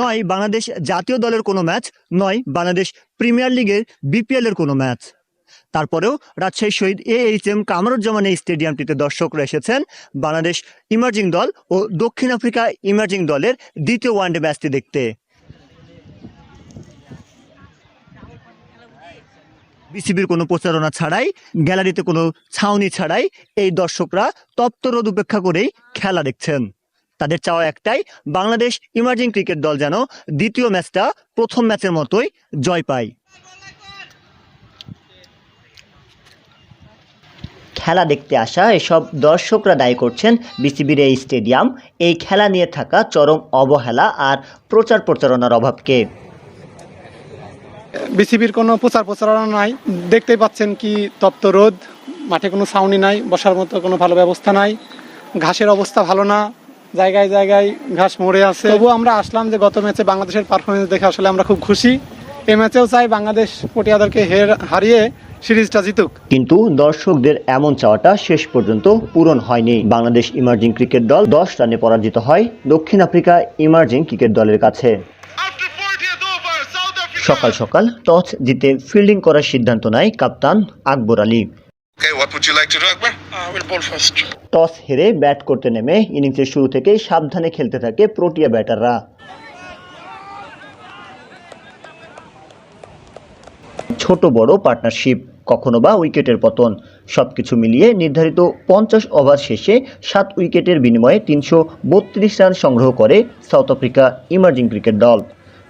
নয়, বাংলাদেশ জাতীয় দলের কোনো ম্যাচ, নয়, বাংলাদেশ প্রিমিয়ার লিগের বিপিএল এর কোনো ম্যাচ। তারপরেও Rajshahi Shahid A H M Kamruzzaman এই স্টেডিয়ামটিতে দর্শকরা এসেছেন বাংলাদেশ ইমার্জিং দল ও দক্ষিণ আফ্রিকা ইমার্জিং দলের দ্বিতীয় ওয়ানডে ম্যাচটি দেখতে। বিসিবির কোনো প্রচারণা ছাড়াই, গ্যালারিতে কোনো ছাউনি ছাড়াই এই দর্শকরা তপ্ত রোদ উপেক্ষা করেই খেলা দেখছেন। তাদের চাওয়া একটাই, বাংলাদেশ ইমার্জিং ক্রিকেট দল যেন দ্বিতীয় ম্যাচটা প্রথম ম্যাচের মতোই জয় পায়। খেলা দেখতে আসা এসব দর্শকরা দায়ী করছেন বিসিবির এই স্টেডিয়াম। এই খেলা নিয়ে থাকা চরম অবহেলা আর প্রচার প্রচারণার অভাবকে। বিসিবির কোনো প্রচার প্রচারণা নাই। দেখতেই পাচ্ছেন কি তপ্ত রোদ, মাঠে কোনো ছাউনি নাই, বসার মতো কোনো ভালো ব্যবস্থা নাই। ঘাসের অবস্থা ভালো না, জায়গায় জায়গায় ঘাস মরে আছে। তবুও আমরা আসলাম যে গত ম্যাচে বাংলাদেশের পারফরমেন্স দেখে আসলে আমরা খুব খুশি। এই ম্যাচেও চাই বাংলাদেশ পটিয়াদেরকে হের, হারিয়ে সিরিজটা জিতুক। কিন্তু দর্শকদের এমন চাওয়াটা শেষ পর্যন্ত পূরণ হয়নি। বাংলাদেশ ইমার্জিং ক্রিকেট দল দশ রানে পরাজিত হয় দক্ষিণ আফ্রিকা ইমার্জিং ক্রিকেট দলের কাছে। সকাল সকাল টস জিতে ফিল্ডিং করার সিদ্ধান্ত নেয় কাপ্তান Akbar Ali Okay, what would you like to do, Akbar? Uh, we'll bowl first. Toss হেরে ব্যাট করতে নেমে ইনিংসের শুরু থেকেই সাবধানে খেলতে থাকে প্রোটিয়া ব্যাটাররা ছোট বড় পার্টনারশিপ কখনো বা উইকেটের পতন সব কিছু মিলিয়ে নির্ধারিত পঞ্চাশ ওভার শেষে সাত উইকেটের বিনিময়ে তিনশো বত্রিশ রান সংগ্রহ করে সাউথ আফ্রিকা ইমার্জিং ক্রিকেট দল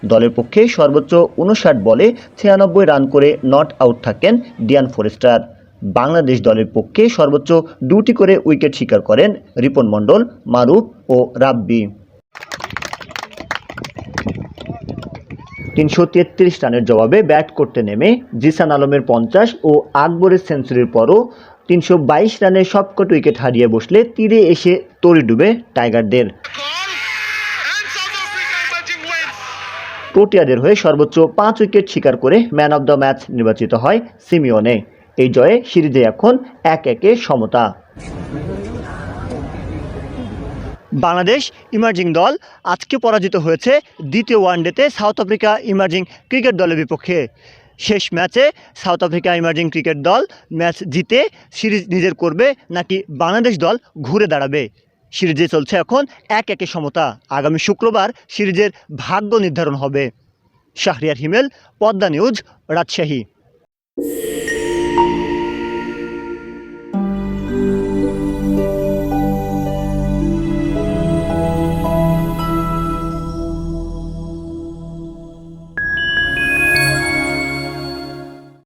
দলের পক্ষে সর্বোচ্চ উনষাট বলে ছিয়ানব্বই রান করে নট আউট থাকেন ডিয়ান ফরেস্টার। বাংলাদেশ দলের পক্ষে সর্বোচ্চ দুটি করে উইকেট শিকার করেন রিপন মণ্ডল, মারুফ ও রাব্বি। তিনশো তেত্রিশ রানের জবাবে ব্যাট করতে নেমে জিসান আলমের পঞ্চাশ ও আকবরের সেঞ্চুরির পরও তিনশো বাইশ রানের সবকট উইকেট হারিয়ে বসলে তীরে এসে তরি ডুবে টাইগারদের। প্রোটিয়াদের হয়ে সর্বোচ্চ পাঁচ উইকেট শিকার করে ম্যান অব দ্য ম্যাচ নির্বাচিত হয় সিমিওনে। এই জয়ে সিরিজে এখন এক একে সমতা। বাংলাদেশ ইমার্জিং দল আজকে পরাজিত হয়েছে দ্বিতীয় ওয়ানডেতে সাউথ আফ্রিকা ইমার্জিং ক্রিকেট দলের বিপক্ষে। শেষ ম্যাচে সাউথ আফ্রিকা ইমার্জিং ক্রিকেট দল ম্যাচ জিতে সিরিজ নিজের করবে নাকি বাংলাদেশ দল ঘুরে দাঁড়াবে? সিরিজে চলছে এখন এক একে সমতা। আগামী শুক্রবার সিরিজের ভাগ্য নির্ধারণ হবে। শাহরিয়ার হিমেল, পদ্মা নিউজ, রাজশাহী।